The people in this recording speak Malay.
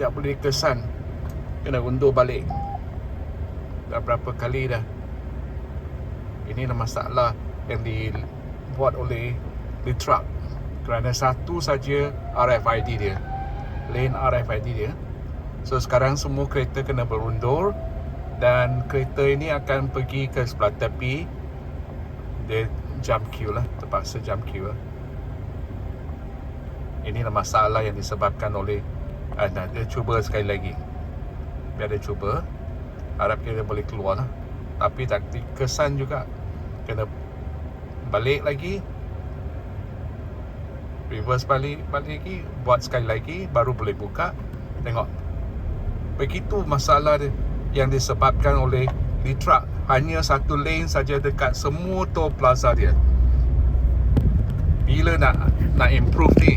tak boleh kesan. Kena undur balik. Dah berapa kali dah. Ini masalah yang dibuat oleh the truck. Kerana satu saja RFID dia. Lane RFID dia. So sekarang semua kereta kena berundur Dan kereta ini akan pergi ke sebelah tepi Dia jump queue lah Terpaksa jump queue lah. Inilah masalah yang disebabkan oleh uh, Dia cuba sekali lagi. Biar dia cuba Harap kita boleh keluar lah. Tapi tak kesan juga Kena balik lagi Reverse balik balik lagi Buat sekali lagi Baru boleh buka Tengok. Begitu masalah dia Yang disebabkan oleh Di truck. Hanya satu lane saja dekat semua tol plaza dia. Bila nak Nak improve ni